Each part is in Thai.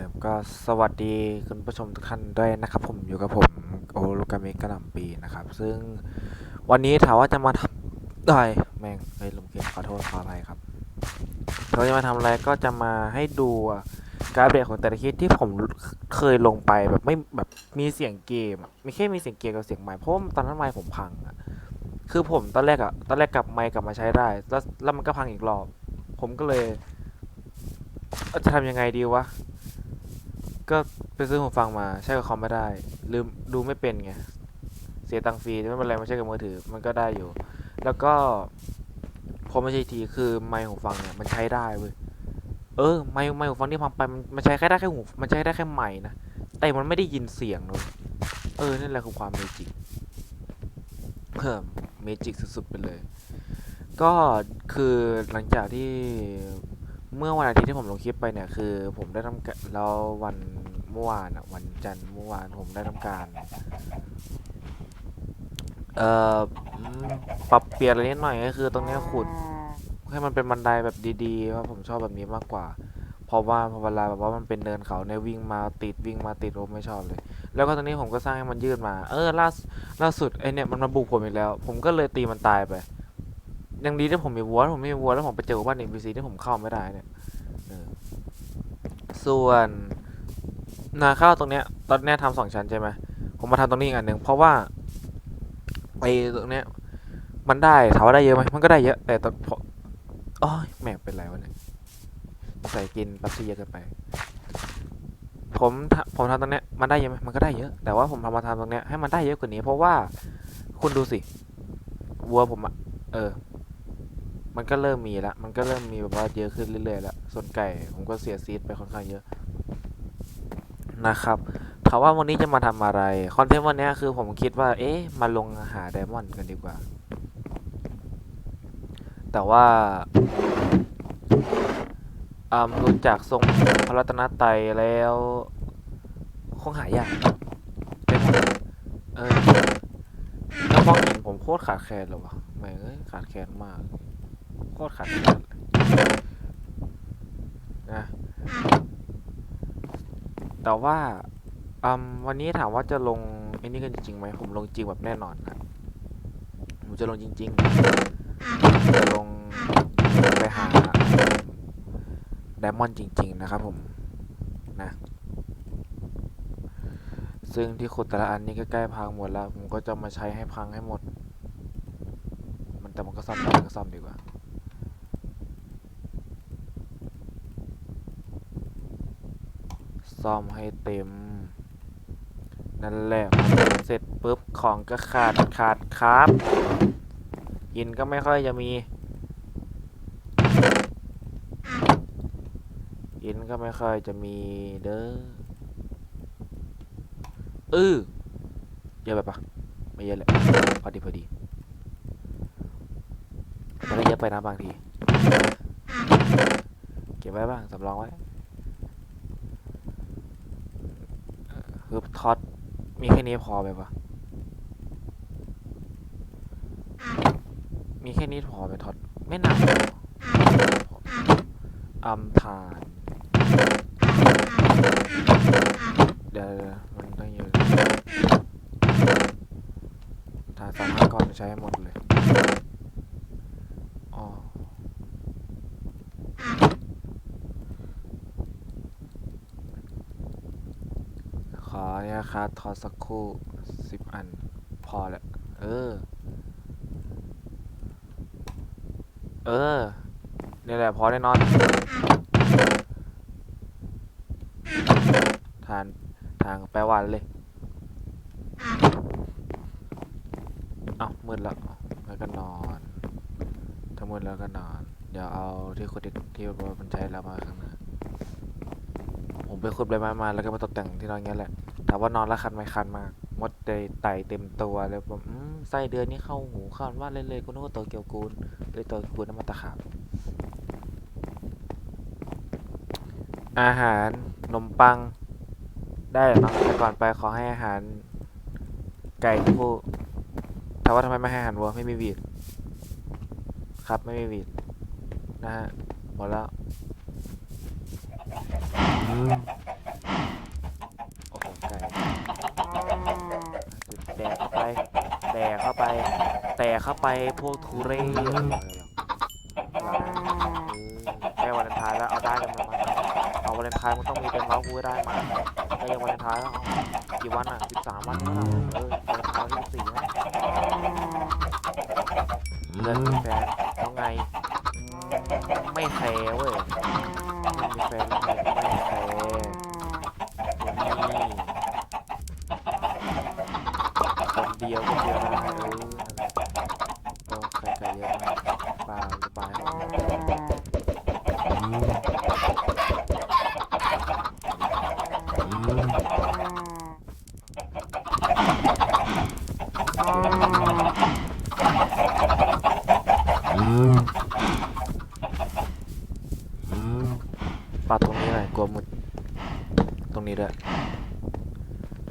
ดิมก็สวัสดีคุณผู้ชมทุกท่านด้วยนะครับผมอยู่กับผมโอลูกามิกระหล่ำปีนะครับ ซึ่งวันนี้ถามว่าจะมาทำได้แม่งเฮ้ยลุงเกมขอโทษขออภัยครับเราจะมาทำอะไรก็จะมาให้ดูการอัปเดตของแต่ละคลิปที่ผมเคยลงไปแบบไม่แบบมีเสียงเกมอะมีแค่มีเสียงเกมกับเสียงไมค์เพราะตอนนั้นไมค์ผมพังอะคือผมตอนแรกอะตอนแรกกลับไมค์กลับมาใช้ได้ แล้วแล้วมันก็พังอีกรอบ ผมก็เลยจะทำยังไงดีวะ ก็ไปซื้อหูฟังมาใช้กับคอมไม่ได้ ลืมดูไม่เป็นไง เสียตังค์ฟรีไม่เป็นไรมาใช้กับมือถือมันก็ได้อยู่ แล้วก็พอไม่ใช่ทีคือไมค์หูฟังเนี่ยมันใช้ได้เว้ยเออไมค์ไมค์หูฟังที่พังไปมันมันใช้แค่ได้แค่หูมันใช้ได้แค่ไมค์นะแต่มันไม่ได้ยินเสียงเลยเออนั่นแหละคือความเมจิกเพิ่มเมจิกสุดๆไปเลย ก็คือหลังจากที่เมื่อวันอาทิตย์ที่ผมลงคลิปไปเนี่ยคือผมได้ทำแล้ววัน เมื่อวานอะวันจันทร์เมื่อวานผมได้ทำการเอ่ออืมปรับเปลี่ยนอะไรนิดหน่อยก็คือตรงเนี้ยขุด ให้มันเป็นบันไดแบบดีๆเพราะผมชอบแบบนี้มากกว่า เพราะว่าพอเวลาแบบว่ามันเป็นเนินเขาเนี่ยวิ่งมาติดวิ่งมาติดผมไม่ชอบเลย แล้วก็ตรงนี้ผมก็สร้างให้มันยืดมา เออล่าสุดล่าสุดไอเนี่ยมันมาบุกผมอีกแล้ว ผมก็เลยตีมันตายไป ยังดีที่ผมมีวัวถ้าผมไม่มีวัวแล้วผมไปเจอบ้านเอ็นพีซีที่ผมเข้าไม่ได้เนี่ยเออส่วน นาข้าวตรงเนี้ย ตอนเนี้ยทำสองชั้นใช่ไหมผมมาทำตรงนี้อีกอันหนึ่งเพราะว่าไอ้ตรงเนี้ย มันได้ถามว่าได้เยอะไหมมันก็ได้เยอะ แต่ตอนพอโอ้ยแม่เป็นไรวะเนี่ยใส่กินป๊บซี่เยอะเกินไป ผมทำผมทำตรงเนี้ยมันได้เยอะไหมมันก็ได้เยอะ แต่ว่าผมทำมาทำตรงเนี้ยให้มันได้เยอะกว่านี้ เพราะว่าคุณดูสิวัวผมอะเออ มันก็เริ่มมีล้วมันก็เริ่มมีแบบว่าเยอะขึ้นเรื่อยๆแล้วส่วนไก่ผมก็เสียซีดไปค่อนข้างเยอะ นะครับถามว่าวันนี้จะมาทำอะไร คอนเทนต์วันนี้คือผมคิดว่า เอ๊ะ มาลงหาไดมอนด์กันดีกว่า แต่ว่าอ่ารู้จักทรงพระรัตนตรัยแล้ว คงหายากไดมอนด์เออแล้วมองเห็นผมโคตรขาดแคลนเลยวะแม่งเอ้ยขาดแคลนมาก โคตรขัดเลยนะ แต่ว่าอืมวันนี้ถามว่าจะลงไอ้นี่กันจริงๆไหมผมลงจริงแบบแน่นอนนะผมจะลงจริงๆจะลงไปหาไดมอนด์จริง ๆ นะครับผมนะซึ่งที่ขุดแต่ละอันนี้ก็ใกล้พังหมดแล้ว ผมก็จะมาใช้ให้พังให้หมด มันแต่มันก็ซ่อมได้ก็ซ่อมดีกว่า ซ่อมให้เต็ม นั่นแหละเสร็จปุ๊บของก็ขาดขาดครับ ยินก็ไม่ค่อยจะมี ยินก็ไม่ค่อยจะมีเด้อเออเยอะไปปะไม่เยอะแหละพอดีพอดีมันก็เยอะไปนะบางที เก็บไว้บ้างสำรองไว้ คือท็อตมีแค่นี้พอไหมวะมีแค่นี้พอไหมท็อตไม่หนักหรอกอัมทาน เดี๋ยวมันต้องเยอะทานสามห้าก้อนใช้หมดเลยอ๋อ ขอเนี่ย ครับทอสักคู่สิบอัน พอแล้วเออ เออนี่แหละ พอแน่นอน ทานทางแปลว่าเลย เอามืดแล้วแล้วก็นอน ถ้ามืดแล้วก็นอน เดี๋ยวเอาที่ขุดดินที่ว่ามันใช้แล้วมาข้างหน้าผมไปขุดใบไม้มาแล้วก็มาตกแต่งที่นอนเงี้ยแหละ ถามว่านอนแล้วคันไหมคันมากมดไดไต่เต็มตัวเลยแบบอืมไส้เดือนนี่เข้าหูเข้าว่าเลยเลยกูนึกว่าตัวเกียวกูลเลยตัวกูลน้ำมันตะขาบอาหารนมปัง ได้เนาะแต่ก่อนไปขอให้อาหาร ไก่ผู้ถามว่าทำไมไม่ให้อาหารวัวไม่มีวีดครับไม่มีวีดนะฮะหมดแล้วอืม เข้าไป แต่ เข้าไปพวกทุเรศแค่วันเลนไทายแล้วเอาได้กันมามเอาวันเลนไทายมันต้องมีเป็นร้อยกูให้ได้มาก็ยังวันเลนไทายแล้วเอากี่วันอะสิบสามวันแล้วล่เออวันเลนไทายที่สิบสี่นะเลิกมีแฟน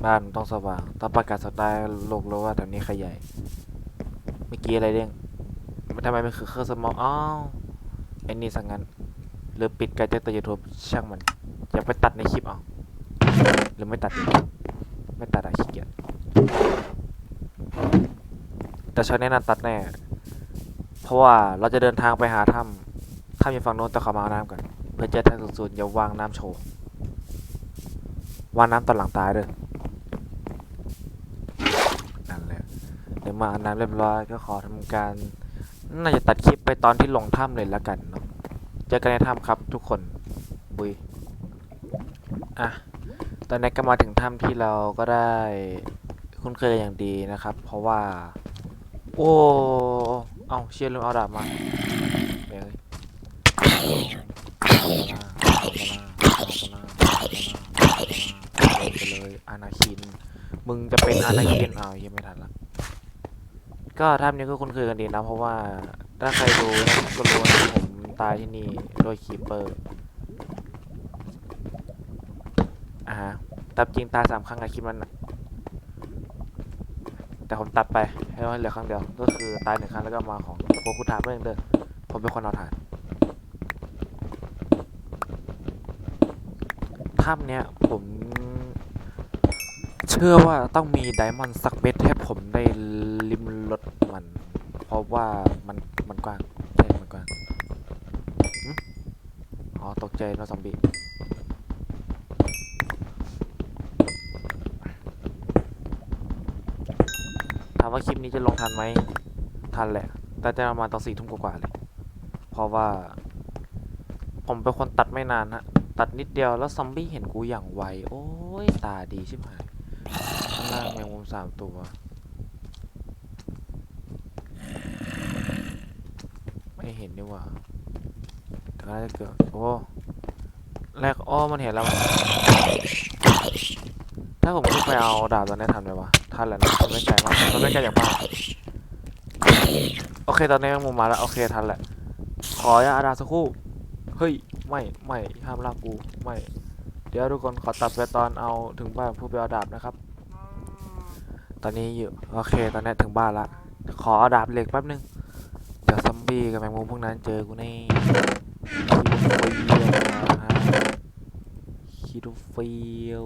บ้านต้องสว่างต้องประกาศสไตล์โลกแล้วว่าแถวนี้ใครใหญ่เมื่อกี้อะไรเด้งมันทำไมมันคือเครื่องสมองอ้าวไอ้นี่สังงั้นหรือปิดการจ้งเตือนยูทูบช่างมันอย่าไปตัดในคลิปเอาหรือไม่ตัด ไม่ตัดอะขี้เกียจแต่ชาวแนะนำตัดแน่ เพราะว่าเราจะเดินทางไปหาถ้ำถ้ำอยู่ฝั่งโน้นแต่ขอมาเอาน้ำก่อนเพื่อจอทางสูงๆอย่าวางน้ำโชว์วางน้ำตอนหลังตายเด้อนั่นแหละเดี๋ยว มาอาบน้ำเรียบร้อยก็ขอทำการ น่าจะตัดคลิปไปตอนที่ลงถ้ำเลยแล้วกันเนาะเจอกันในถ้ำครับทุกคนบุยอะตอนนี้ก็มาถึงถ้ำที่เราก็ได้คุ้นเคยอย่างดีนะครับ เพราะว่า โอ้เอาเชียร์ลืมเอาดาบมาเอ้ยไปเลยอานาคิน มึงจะเป็นอานาคินอ้ายังไม่ทันละ ก็ท่านี้ก็คุ้นเคยกันดีนะ เพราะว่าถ้าใครดูนะก็รู้นะผมตายที่นี่โดยคีเปอร์อ่าฮะตับจริงตายสามครั้งอะคลิปมันอะแต่ผมตัดไปให้เหลือครั้งเดียว ก็คือตายหนึ่งครั้งแล้วก็มาของโบคุทาเพื่อนเดิมผมเป็นคนเอาถ่านถ้ำเนี้ยผม เชื่อว่าต้องมีไดมอนด์สักเม็ดให้ผมได้ รสมัน เพราะว่ามันมันกว้างใช่มันกว้างอ๋อตกใจนะซอมบี้ถามว่าคลิปนี้จะลงทันไหมทันแหละ แต่จะประมาณตอนสี่ทุ่มกว่าๆเลย เพราะว่า ผมเป็นคนตัดไม่นานฮะ ตัดนิดเดียวแล้วซอมบี้เห็นกูอย่างไว โอ้ย ตาดีชิบหายข้างล่างแมงมุมสามตัว ไม่เห็นดีกว่าแต่ก็น่าจะเกิดโอ้แรกอ้อมันเห็นแล้ว ถ้าผมขึ้นไปเอาดาบตอนนี้ทันไหมวะทันแหละนะมันไม่ไกลมากมันไม่ไกลอย่างบ้านโอเคตอนนี้มงมุมมาแล้ว โอเคทันแหละ ขออย่าอาดาบสักครู่ เฮ้ย ไม่ ไม่ ห้ามลากกู ไม่ เดี๋ยวทุกคนขอตัดไปตอนเอาถึงบ้านผู้ไปเอาดาบนะครับ ตอนนี้อยู่ โอเค ตอนนี้ถึงบ้านละ ขอเอาดาบเหล็กแป๊บนึง บี้กับแมงมุมพวกนั้นเจอกูแน่คิดเฟียว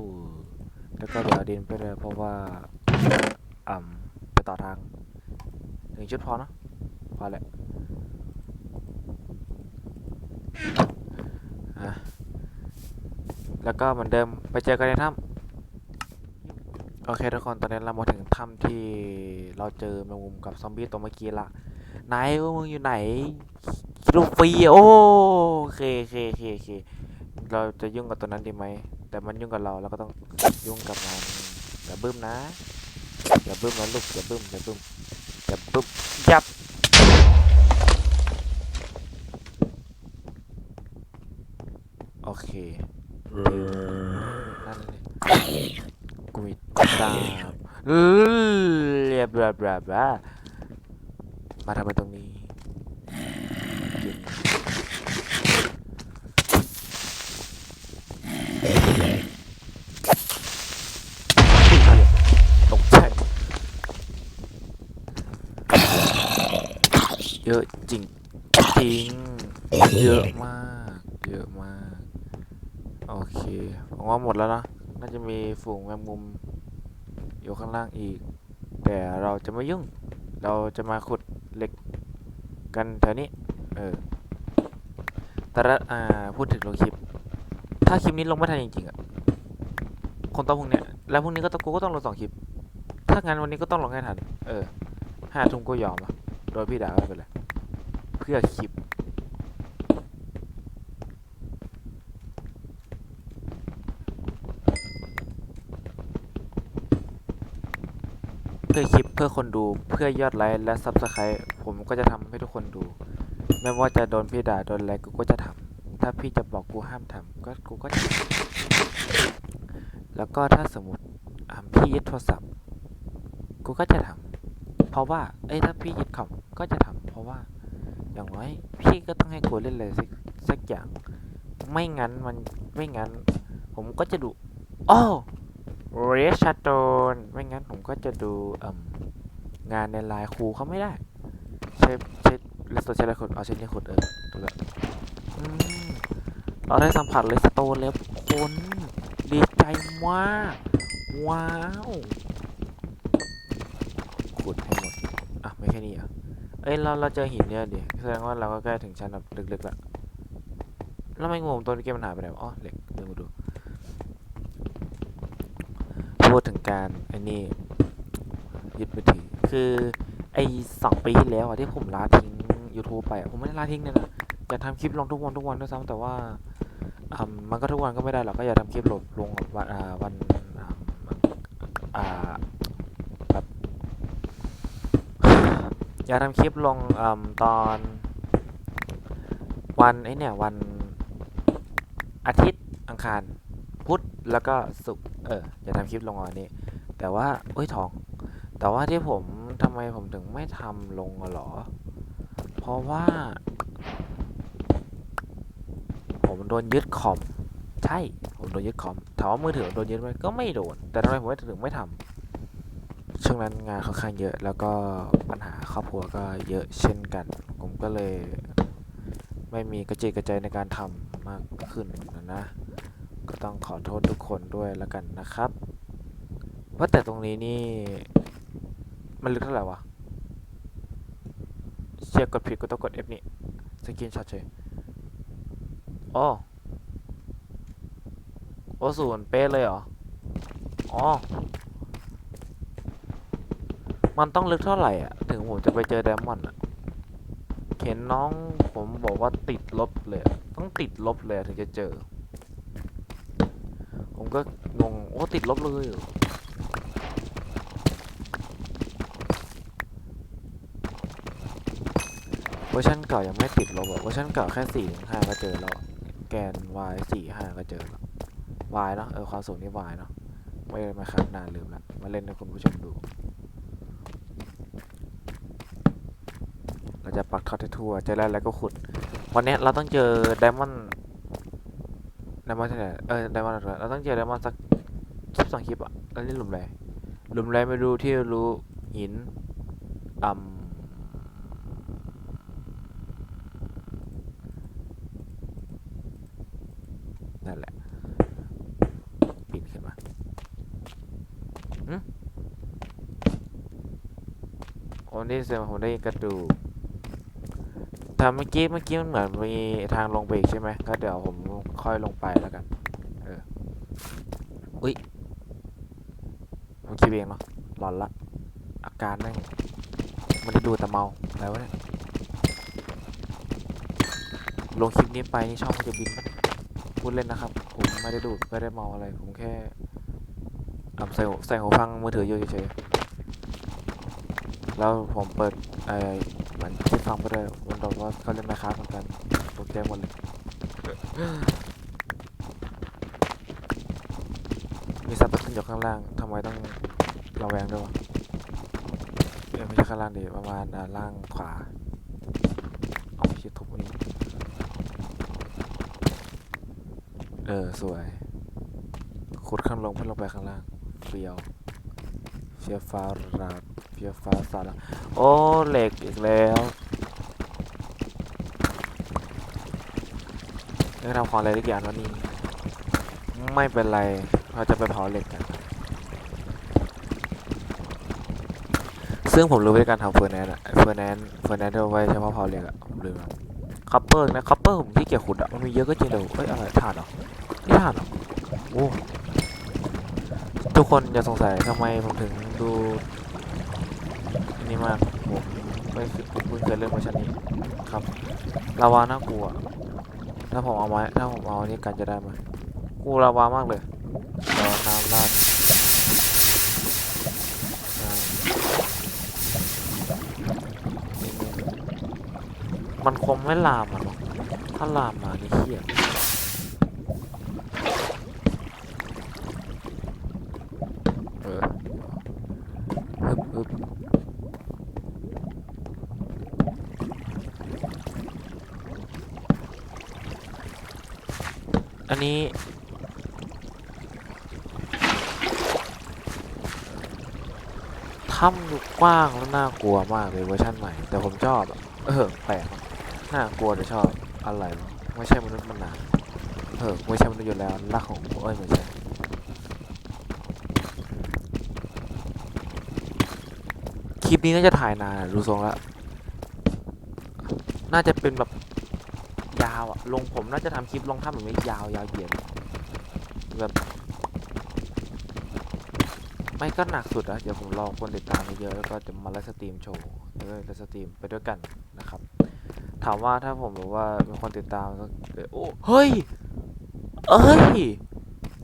แล้วก็เดี๋ยวเดินไปเลยเพราะว่าอ่ำไปต่อทางหนึ่งชุดพอเนอะพอแหละอะแล้วก็เหมือนเดิมไปเจอกันในถ้ำโอเคทุกคนตอนนี้เรามาถึงถ้ำที่เราเจอแมงมุมกับซอมบี้ตัวเมื่อกี้ละ ไหนว่ามึงอยู่ไหนคิดว่าฟรีโอเคโอเคโอเคโอเคเราจะยุ่งกับตัวนั้นดีไหมแต่มันยุ่งกับเราเราก็ต้องยุ่งกับมันอย่าบึ้มนะอย่าบึ้มนะลูกอย่าบึ้มอย่าบึ้มอย่าบึ้มยับโอเคนั่นเลยกูมีดาบเรียบร้อยแบบว่า มาทำไมตรงนี้ตกใจเยอะจริงจริงเยอะมาก เยอะมาก โอเคผมว่าหมดแล้วนะ น่าจะมีฝูงแมงมุม อยู่ข้างล่างอีก แต่เราจะไม่ยุ่ง เราจะมาขุด เหล็กกันแถวนี้ เออ แต่ละอ่า พูดถึงลงคลิป ถ้าคลิปนี้ลงไม่ทันจริงๆอะ คนต้องพวกเนี้ย แล้วพวกนี้ก็ต้องกูก็ต้องลงสองคลิป ถ้างั้นวันนี้ก็ต้องลงให้ทัน เออห้าทุ่มก็ยอมอะ โดยพี่ด่าไปเลย เพื่อคลิป เพื่อคลิปเพื่อคนดูเพื่อยอดไลค์และซับสไครต์ผมก็จะทำให้ทุกคนดู ไม่ว่าจะโดนพี่ด่าโดนอะไรกูก็จะทำถ้าพี่จะบอกกูห้ามทำก็กูก็จะทำแล้วก็ถ้าสมมติพี่ยึดโทรศัพท์ กูก็จะทำเพราะว่าเอ้ยถ้าพี่ยึดคอมก็จะทำเพราะว่า อย่างน้อยพี่ก็ต้องให้กูเล่นเลยสักสักอย่าง ไม่งั้นมันไม่งั้น ผมก็จะดูอ้อเรชโตนไม่งั้นผ ก็จะดูงานในไลน์ครูเขาไม่ได้ ใช้ใช้เลสโตใช้อะไรขุดเอาใช้นี่ขุดเออถูกแล้วเราได้สัมผัสเลสโตนแล้วคนดีใจมากว้าวขุดให้หมดอะไม่แค่นี้เหรอะเอ้ยเราเราเจอหินเยอะดิแสดงว่าเราก็ใกล้ถึงชั้นแบบลึกๆแล้วแล้วไม่งงตัวเกมมันหายไปไหนวะอ๋อเหล็กเดินมาดูพูดถึงการไอ้นี่ ยึดมือถือ คือไอ้สองปีที่แล้วอะที่ผมลาทิ้ง YouTube ไปอะผมไม่ได้ลาทิ้งเนี่ยนะอยากทำคลิปลงทุกวันทุกวันด้วยซ้ำแต่ว่าอ่ามันก็ทุกวันก็ไม่ได้หรอกก็อยากทำคลิปลงลงวันอ่าวันอ่าอ่าอยากทำคลิปลงอมตอน วันไอเนี่ยวันอาทิตย์อังคารพุธแล้วก็ศุกร์เอออยากทำคลิปลงวันนี้ แต่ว่าเอ้ยทอง แต่ว่าที่ผมทำไมผมถึงไม่ทำลงหรอ เพราะว่า ผมโดนยึดคอม ใช่ ผมโดนยึดคอม ถามว่ามือถือโดนยึดไหมก็ไม่โดน แต่ทำไมผมถึงไม่ทำช่วงนั้นงานค่อนข้างเยอะ แล้วก็ปัญหาครอบครัวก็เยอะเช่นกัน ผมก็เลย ไม่มีกระจิตกระใจในการทำมากขึ้นนะนะ ก็ต้องขอโทษทุกคนด้วยแล้วกันนะครับว่าแต่ตรงนี้นี่ มันลึกเท่าไหร่วะเชียร์กดผิดก็ต้องกด F นี่สกินช็อตเฉยอ๋อโอ้ศูนย์เป๊ะเลยเหรอ อ๋อ มันต้องลึกเท่าไหร่อะ ถึงผมจะไปเจอไดมอนด์อะเห็นน้องผมบอกว่าติดลบเลย ต้องติดลบเลยถึงจะเจอ ผมก็งง โอ้ ติดลบเลย เวอร์ชันเก่ายังไม่ติดลบอะเวอร์ชันเก่าแค่สี่ถึงห้าก็เจอแล้ว แกน y สี่ห้าก็เจอแล้ว y เนาะเออความสูงนี่ y เนาะไม่ไม่ครับนานลืมละมาเล่นให้คุณผู้ชมดู เราจะปักท็อตให้ทั่วเจอแล้วแล้วก็ขุด วันนี้เราต้องเจอไดมอนด์ไดมอนด์ที่ไหนเออไดมอนด์เราต้องเจอไดมอนด์สักคลิปสองคลิปอะแล้วนี่หลุมอะไรหลุมอะไรไม่รู้ที่รู้หินอ่ำนั่นแหละ ปีนขึ้นมาอืม โอ้นี่เสียงผมได้ยินกระดูกแต่เมื่อกี้เมื่อกี้มันเหมือนมีทางลงไปอีกใช่ไหมก็เดี๋ยวผมค่อยลงไปแล้วกัน เออ อุ้ยผมคิดเองเนาะหลอนละ อาการแม่งไมันได้ดูแต่เมาอะไรวะเนี่ย ลงคลิปนี้ไปนี่ช่องมันจะบินปะพูดเล่นนะครับ ผมไม่ได้ดูดไม่ได้เมาอะไร ผมแค่ อะใส่หูใส่หูฟังมือถืออยู่เฉยๆแล้วผมเปิดไอ้เหมือนที่ฟังไปด้วยมันบอกว่าเขาเล่นไมค้าเหมือนกันตกใจหมดเลย มีซับไตเติลอยู่ข้างล่างทำไมต้องระแวงด้วยวะเออไม่ใช่ข้างล่างดิประมาณอ่าล่างขวาเอาชิดทุบอันนี้เออ สวยขุดข้างลงเพื่อลงไปข้างล่างเฟียวเฟียวฟ้าราดเฟียวฟ้าสาระโอ้เหล็กอีกแล้วนี่ทำของอะไรทุกอย่างวันนี้ ไม่เป็นไรเราจะไปเผาเหล็กกัน ซึ่งผมรู้ในการทำเฟอร์แนนซ์อะเฟอร์แนนซ์เฟอร์แนนซ์ที่เอาไว้เฉพาะเผาเหล็กอะผมลืมล้วคัพเปอร์นะคัพเปอร์ผมที่เกียจขุดอะมันมีเยอะก็จริงแต่เอ้ยอะไรถ่านเหรอนี่ถ่านเหรอโอ้ คนอย่าสงสัยทำไมผมถึงดูนี่มากผมไม่เคยผมเพิ่งเคยเล่นเวอร์ชันนี้ครับลาวาน่ากลัว ถ้าผมเอาไม้ถ้าผมเอาอันนี้กันจะได้ไหมกูลาวามากเลยเดี๋ยวน้ำราดมันคงไม่ลามอะเนาะถ้าลามมานี่เขี้ยเออฮึบฮึบอันนี้ ถ้ำดูกว้างแล้วน่ากลัวมากเลยเวอร์ชันใหม่ แต่ผมชอบอะเออแปลกอะน่ากลัวแต่ชอบอะไรวะไม่ใช่มนุษย์มันนาเออไม่ใช่มนุษย์อยู่แล้วรักของเอ้ยไม่ใช่คลิปนี้น่าจะถ่ายนานอะดูทรงแล้วน่าจะเป็นแบบยาวอะลงผมน่าจะทำคลิปลงถ้ำแบบนี้ยาวยาวเหยียดแบบ ไม่ก็หนักสุดอะเดี๋ยวผมรอคนติดตามเยอะแล้วก็จะมาไลฟ์สตรีมโชว์แล้วก็ไลฟ์สตรีมไปด้วยกันนะครับ ถามว่าถ้าผมแบบว่ามีคนติดตามก็โอ้เฮ้ยเอ้ย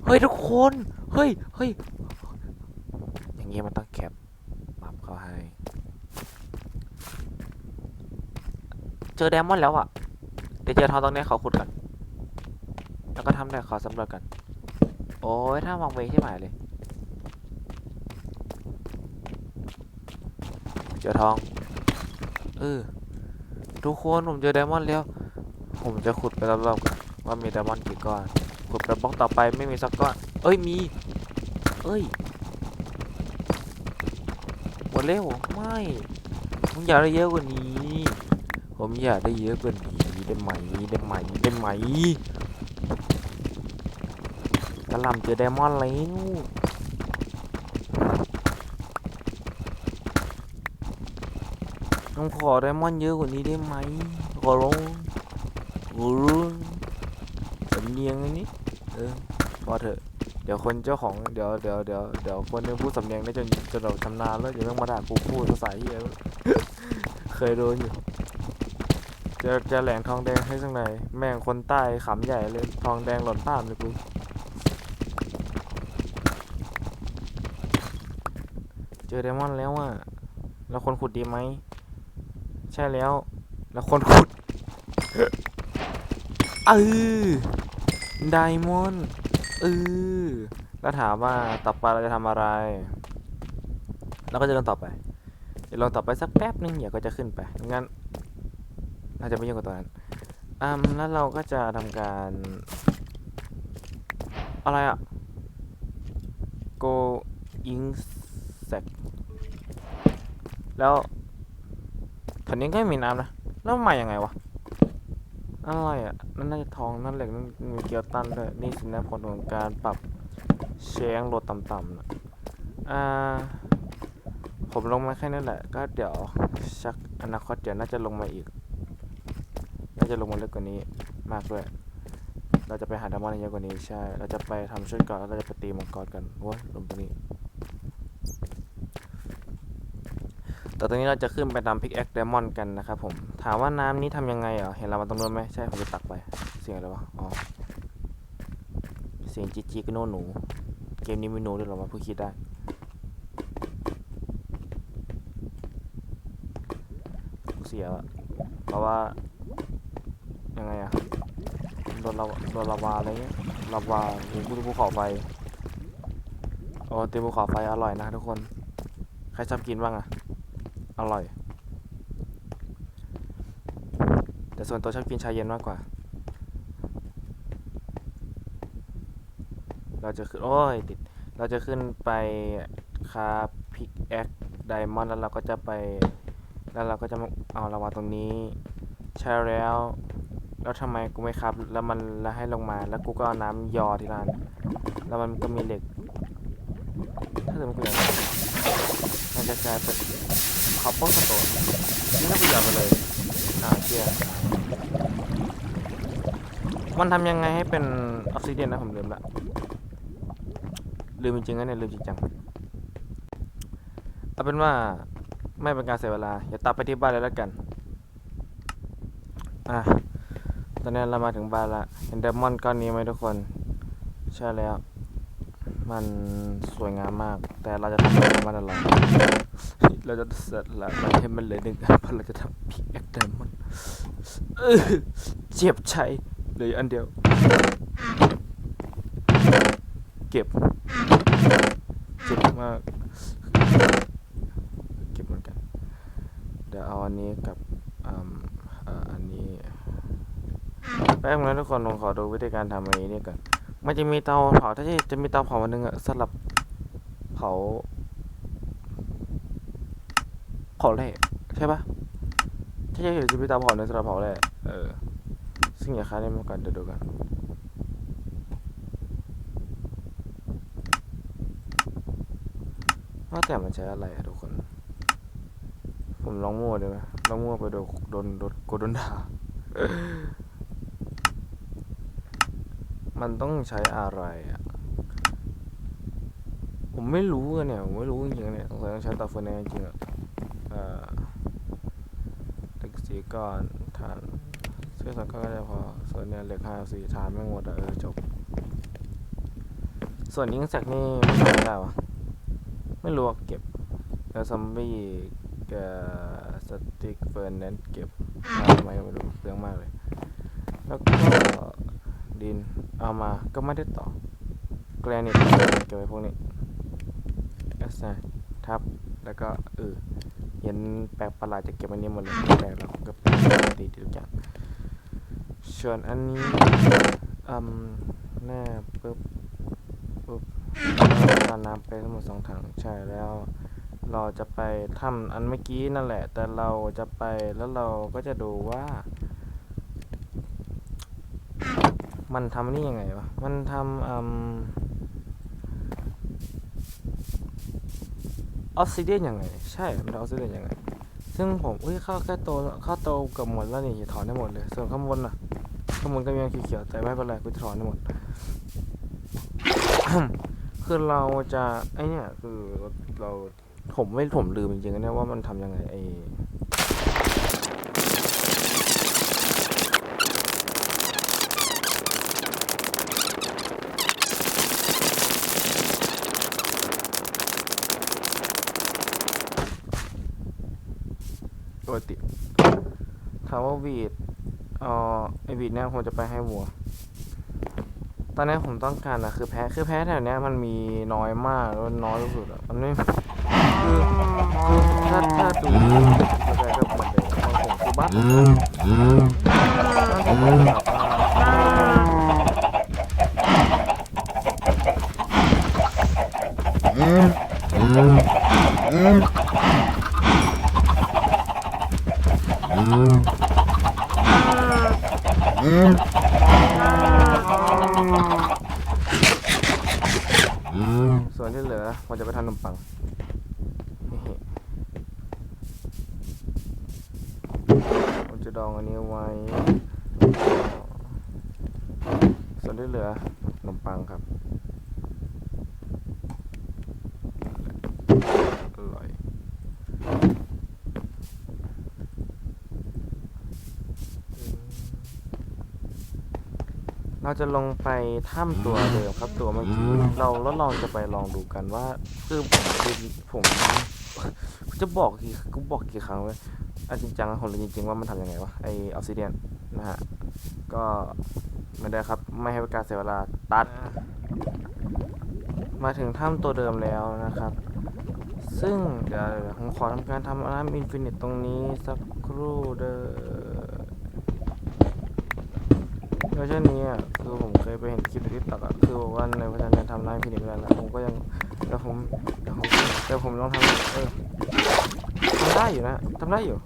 เฮ้ยทุกคนเฮ้ยเฮ้ยอย่างเงี้ยมันต้องแคปปับเขาให้ เจอแดมอนแล้วอะเดี๋ยวเจอทองตรงนี้เขาขุดกัน แล้วก็ทำได้ขอสำรวจกัน โอ้ยถ้ามองเวใช่ไหมเลย เจอทองเออทุกคนผมเจอไดมอนด์แล้ว ผมจะขุดไปรอบๆว่ามีไดมอนด์กี่ก้อนขุดไปบล็อกต่อไปไม่มีสักก้อน เอ้ยมี เอ้ยหมดแล้วไม่ผมอยากได้เยอะกว่านี้ ผมอยากได้เยอะกว่านี้ได้ไหมได้ไหมได้ไหมกระลำเจอไดมอนด์แล้ว ต้องขอไดมอนด์เยอะกว่านี้ได้ไหมขอร้องขอร้องสำเนียงอันนี้เออพอเถอะเดี๋ยวคนเจ้าของเดี๋ยวเดี๋ยวเดี๋ยวเดี๋ยวคนนึงพูดสำเนียงได้จนจนเราชำนาญแล้วเดี๋ยวต้องมาด่ากูพูดภาษาเหี้ยเคยโดนอยู่จะจะแหลงทองแดงให้สักไหนอยแม่งคนใต้ขำใหญ่เลยทองแดงหล่นป้ามเลยกูเจอไดมอนด์แล้วอะแล้วคนขุดดีไหม ใช่แล้ว แล้วคนขุดเออไดมอนด์เออแล้วถามว่าต่อไปเราจะทำอะไร เราก็จะลงต่อไป เดี๋ยวลงต่อไปสักแป๊บนึงเดี๋ยวก็จะขึ้นไปงั้นน่าจะไม่ยุ่งกับตัวนั้นอืมแล้วเราก็จะทำการ อะไรอะ go insect แล้ว ถวนี้ก็ไม่มีน้ำนะ แล้วมันมายังไงวะ อะไรอะ นั่นน่าจะทองนั่นเหล็กนั่นมีเกียวตันด้วยนี่สินะผลของการปรับเชงโหลดต่ำๆนะอ่า ผมลงมาแค่นั้นแหละ ก็เดี๋ยวชักอนาคตเดี๋ยวน่าจะลงมาอีก น่าจะลงมาเลึกกว่านี้มากด้วย เราจะไปหาดามอนเยอะกว่านี้ใช่ เราจะไปทำชุดก่อนแล้วเราจะไปตีมังกรกันโว้ยลงตรงนี้ แต่ตอนนี้เราจะขึ้นไปตามพิกแอคเดมอนกันนะครับผม ถามว่าน้ำนี้ทำยังไงเหรอ เห็นเรามาตรงนู้นไหมใช่ ผมจะตักไป เสียงอะไรวะ อ๋อ เสียงจีจีก็โน่หนู เกมนี้มีหนูด้วยหรอวะเพิ่งคิดได้กูเสียละเพราะว่า ยังไงอะโดนลาโดนลาวาอะไรเงี้ยลาวาโอ้โหภูเขาไฟโอ้เต็มภูเขาไฟอร่อยนะทุกคน ใครชอบกินบ้างอะ อร่อย แต่ส่วนตัวชอบกินชาเย็นมากกว่า เราจะขึ้น โอ้ย ติด เราจะขึ้นไปคาพิกแอคไดมอนด์แล้วเราก็จะไป แล้วเราก็จะเอาลาวาตรงนี้ ใช่แล้ว แล้วทำไมกูไม่ครับ แล้วมันแล้วให้ลงมา แล้วกูก็เอาน้ำยอที่ร้าน แล้วมันก็มีเหล็ก ถ้าเกิดมันกูอยากได้มันจะกลายเป็น คอปเปอร์สโตนนี่ถ้ากูหยอดไปเลยอ่าเชี่ยมันทำยังไงให้เป็นออฟซิเดนนะผมลืมละลืมจริงๆนะเนี่ยลืมจริงจังเอาเป็นว่าไม่เป็นการเสียเวลาอย่าตัดไปที่บ้านเลยแล้วกัน อะ ตอนนี้เรามาถึงบ้านละเห็นไดมอนก้อนนี้ไหมทุกคน ใช่แล้ว มันสวยงามมาก แต่เราจะทำอะไรมันอะไร เราจะเสร็จละมันให้มันเหลยหนึ่งอันเพราะเราจะทำพิกแอคไดมอนด์เจ็บใจเหลยอันเดียว เก็บ เจ็บมาก เก็บเหมือนกัน เดี๋ยวเอาอันนี้กับอันนี้แป๊บนึงนะทุกคนผมขอดูวิธีการทำอันนี้นี่ก่อนมันจะมีเตาเผาถ้าจะจะมีเตาเผาอันนึงอะสำหรับเผาาแร่ใช่ปะใช่ใช่จะมีเตาเผาในสำหรับเผาแร่เออ ซึ่งอย่าค้านี่มาก่อนเดี๋ยวดูกันว่าแต่มันใช้อะไรอะทุกคน ผมลองมั่วได้ไหมลองมั่วไปโดนโดนโดนโกดนด่ามันต้องใช้อะไรอะ ผมไม่รู้อะเนี่ย ผมไม่รู้จริงๆเนี่ยสงสัยต้องใช้ตาเฟอร์แนจริงๆอะ เหล็กสีก้อนถ่านเสื้อสองก้อนก็จะพอ ส่วนเนี่ยเหล็กห้าสี่ถ่านไม่หมดอะเออจบ ส่วนยิงแสกนี่ไม่ได้วะไม่รู้อะเก็บแล้วซอมบี้กับสติ๊กเฟอร์แนนเก็บทำไมก็ไม่รู้เปลืองมากเลย แล้วก็ดินเอามาก็ไม่ได้ต่อแกรนิตเก็บไว้พวกนี้เอสไทับ แล้วก็เออ ห็นแปลกประหลาดจะเก็บอันนี้หมดเลยแปลกหรอกก็ปกติทุกอย่างส่วนอันนี้อืมแน่ปึ๊บปึ๊บแล้วก็น้ำไปทั้งหมดสองถังใช่แล้ว เราจะไปทำอันเมื่อกี้นั่นแหละ แต่เราจะไปแล้วเราก็จะดูว่า มันทำนี่ยังไงวะมันทำอืม ออฟซิเดียนยังไง ใช่มันออฟซิเดียนยังไง ซึ่งผมอุ้ยเข้าแค่โตเข้าโตกับหมดแล้วนี่ถอนได้หมดเลย ส่วนข้างบนน่ะข้างบนก็ยังเขียวๆแต่ไม่เป็นไรกูถอนได้หมด คือเราจะไอเนี่ยคือเราผมไม่ผมลืมจริงๆนะว่ามันทำยังไงไอ ตัวติดถามว่าวีดเอ่อไอวีดเนี่ยผมจะไปให้วัว ตอนนี้ผมต้องการอะคือแพ้คือแพ้แถวเนี้ยมันมีน้อยมากแล้วน้อยที่สุดอะมันไม่คือคือถ้าถ้าดูเข้าใจก็เหมือนเดิมของผมคือบัฟบ้านผมก็แบบว่าส่วนที่เหลือผมจะไปทำขนมปังนี่ผมจะดองอันนี้ไว้ ส่วนที่เหลือขนมปังครับอร่อย เราจะลงไปถ้ำตัวเดิมครับตัวเมื่อกี้เราแล้วลองจะไปลองดูกันว่าคือผมผมจะบอกกี่กูบอกกี่ครั้งเลยอันจริงจังผมเลยจริงๆว่ามันทำยังไงวะไอออฟซิเดียนนะฮะก็ไม่ได้ครับไม่ให้การเสียเวลาตัด มาถึงถ้ำตัวเดิมแล้วนะครับ ซึ่งเดี๋ยวเดี๋ยวผมขอทำการทำน้ำอินฟินิตตรงนี้สักครู่เด้อ เวอร์ชันนี้อะคือผมเคยไปเห็นคลิปในทิกตอกอะคือบอกว่าในเวอร์ชันนี้ทำน้ำอินฟินิตไม่ได้แล้วผมก็ยังเดี๋ยวผมเดี๋ยวผมเดี๋ยวผมลองทำเออทำได้อยู่นะทำได้อยู่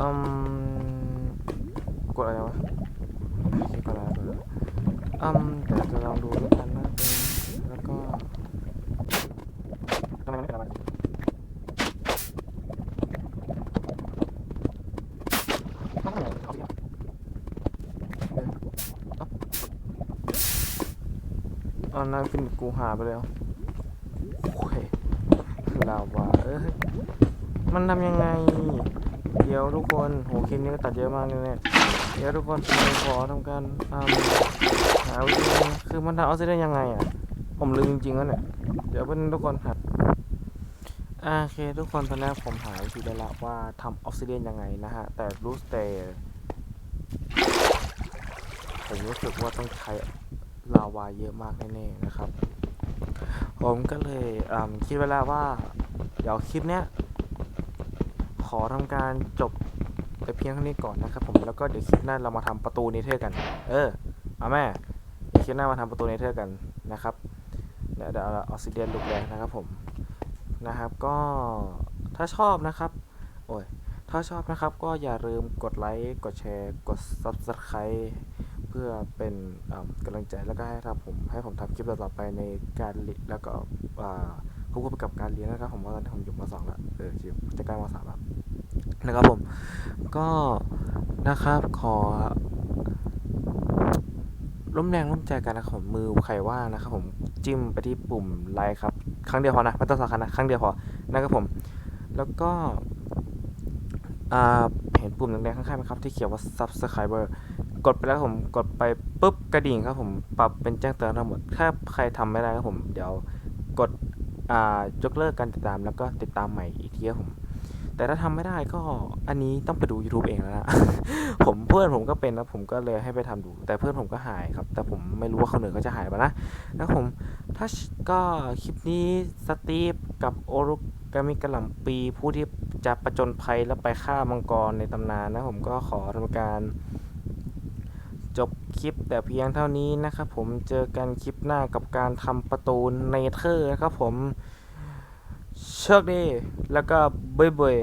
อืมกดอะไรวะกดอะไรกดอะไร อืมเดี๋ยวจะลองดูด้วยกันนะตรงนี้แล้วก็ทำไมไม่เป็นอะไรต้องทำยังไงเอาสิเอาเอานั่นขึ้นกูหาไปแล้วโอ้ยลาวาเอ้ย มันทำยังไง เดี๋ยวทุกคนโหคลิปนี้ก็ตัดเยอะมากเลยเนี่ยเดี๋ยวทุกคนผมขอทำการอ่า หาวิธีคือมันทำออกซิเดนยังไงอะ ผมลืมจริงๆแล้วเนี่ย เดี๋ยวเพื่อนทุกคนหาอ่าโอเคทุกคนตอนแรกผมหาวิธีได้ละว่าทำออกซิเดนยังไงนะฮะ แต่รู้แต่ผมรู้สึกว่าต้องใช้ลาวาเยอะมากแน่ๆนะครับ ผมก็เลยคิดไว้แล้วว่า เดี๋ยวคลิปเนี้ยขอทำการจบแต่เพียงเท่านี้ก่อนนะครับผมแล้วก็เดี๋ยวคลิปหน้าเรามาทำประตูเนเธอร์กัน เออ เอาแม่ คลิปหน้ามาทำประตูเนเธอร์กันนะครับเดี๋ยวเอาออกซิเดียนลูกแรงนะครับผมนะครับก็ถ้าชอบนะครับโอ้ยถ้าชอบนะครับก็อย่าลืมกดไลค์กดแชร์ กด subscribe เพื่อเป็นกำลังใจแล้วก็ให้ทำผมให้ผมทำคลิปต่อไปในการเรียนแล้วก็ควบคู่ไปกับการเรียนนะครับผมว่าตอนนี้ผมอยู่มสองแล้วเออจะจะใกล้มสามแล้วนะครับผมก็นะครับขอ ร่วมแรงร่วมใจกันนะครับผมมือใครว่านะครับผมจิ้มไปที่ปุ่มไลค์ครับครั้งเดียวพอนะไม่ต้องสองครั้งนะครั้งเดียวพอนะครับผม แล้วก็เห็นปุ่มแดงๆข้างๆไหมครับที่เขียนว่า subscriber กดไปแล้วผมกดไปปุ๊บกระดิ่งครับผมปรับเป็นแจ้งเตือนทั้งหมด ถ้าใครทำไม่ได้ครับผม เดี๋ยวกดยกเลิกการติดตามแล้วก็ติดตามใหม่อีกทีครับผม แต่ถ้าทำไม่ได้ก็อันนี้ต้องไปดู YouTube เองแล้วนะ ผมเพื่อนผมก็เป็นแล้วผมก็เลยให้ไปทำดู แต่เพื่อนผมก็หายครับ แต่ผมไม่รู้ว่าคนอื่นเขาจะหายปะนะแล้วผมถ้าก็คลิปนี้สตีฟกับโอรุกามิกะหล่ำปีผู้ที่จะประจนภัยและไปฆ่ามังกรในตำนานนะผมก็ขอทำการจบคลิปแต่เพียงเท่านี้นะครับผมเจอกันคลิปหน้ากับการทำประตูเนเธอร์นะครับผม โชคดี แล้วก็เบยเบย